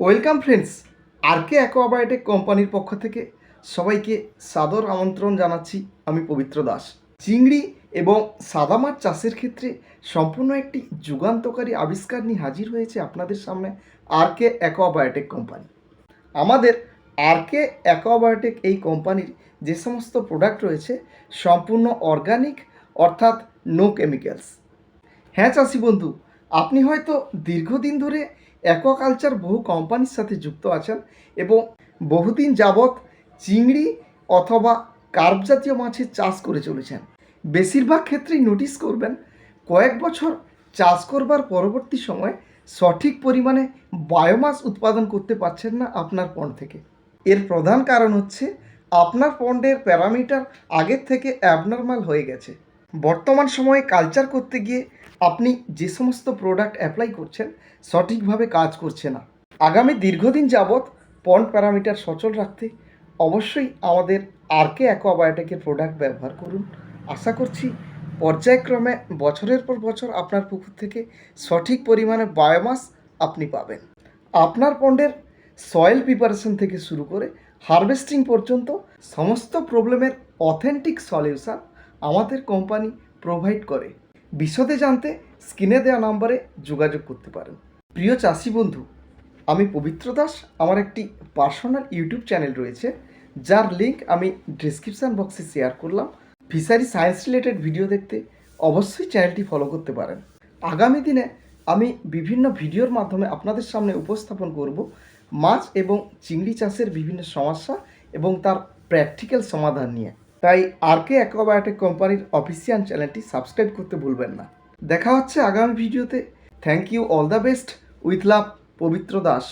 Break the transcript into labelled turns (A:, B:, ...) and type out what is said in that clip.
A: Welcome friends আর কে অ্যাকোয়াবায়োটেক কোম্পানির পক্ষ থেকে সবাইকে সাদর আমন্ত্রণ জানাচ্ছি আমি পবিত্র দাস। চিংড়ি এবং সাদা মাছ চাষের ক্ষেত্রে সম্পূর্ণ একটি যুগান্তকারী আবিষ্কার নিয়ে হাজির হয়েছে আপনাদের সামনে আর কে অ্যাকোয়াবায়োটেক কোম্পানি। আমাদের আর কে অ্যাকোয়াবায়োটেক এই কোম্পানির যে সমস্ত প্রোডাক্ট রয়েছে সম্পূর্ণ অর্গানিক অর্থাৎ নো কেমিক্যালস। হ্যাঁ চাষি বন্ধু, আপনি হয়তো দীর্ঘদিন ধরে অ্যাকোয়াকালচার বহু কোম্পানির সাথে যুক্ত আছেন এবং বহুদিন যাবৎ চিংড়ি অথবা কার্প জাতীয় মাছের চাষ করে চলেছেন। বেশিরভাগ ক্ষেত্রেই নোটিস করবেন, কয়েক বছর চাষ করবার পরবর্তী সময়ে সঠিক পরিমাণে বায়োমাস উৎপাদন করতে পারছেন না আপনার পন্ড থেকে। এর প্রধান কারণ হচ্ছে আপনার পন্ডের প্যারামিটার আগের থেকে অ্যাবনর্মাল হয়ে গেছে। বর্তমান সময়ে কালচার করতে গিয়ে আপনি যে সমস্ত প্রোডাক্ট অ্যাপ্লাই করছেন, সঠিকভাবে কাজ করছে না। আগামী দীর্ঘদিন যাবৎ পন্ড প্যারামিটার সচল রাখতে অবশ্যই আমাদের আরকে অ্যাকোয়াবায়োটেকের প্রোডাক্ট ব্যবহার করুন। আশা করছি পর্যায়ক্রমে বছরের পর বছর আপনার পুকুর থেকে সঠিক পরিমাণে বায়োমাস আপনি পাবেন। আপনার পন্ডের সয়েল প্রিপারেশন থেকে শুরু করে হারভেস্টিং পর্যন্ত সমস্ত প্রবলেমের অথেন্টিক সলিউশন আমাদের কোম্পানি প্রোভাইড করে। বিশদে জানতে স্ক্রিনে দেওয়া নাম্বারে যোগাযোগ করতে পারেন। প্রিয় চাষি বন্ধু, আমি পবিত্র দাস। আমার একটি পার্সোনাল ইউটিউব চ্যানেল রয়েছে, যার লিঙ্ক আমি ডিসক্রিপশান বক্সে শেয়ার করলাম। ফিশারি সায়েন্স রিলেটেড ভিডিও দেখতে অবশ্যই চ্যানেলটি ফলো করতে পারেন। আগামী দিনে আমি বিভিন্ন ভিডিওর মাধ্যমে আপনাদের সামনে উপস্থাপন করব মাছ এবং চিংড়ি চাষের বিভিন্ন সমস্যা এবং তার প্র্যাকটিক্যাল সমাধান নিয়ে। তাই আর কে অ্যাকোবায়োটিক কোম্পানির অফিসিয়াল চ্যানেলটি সাবস্ক্রাইব করতে ভুলবেন না। দেখা হচ্ছে আগামী ভিডিওতে। Thank you all the best with love Pabitra Das.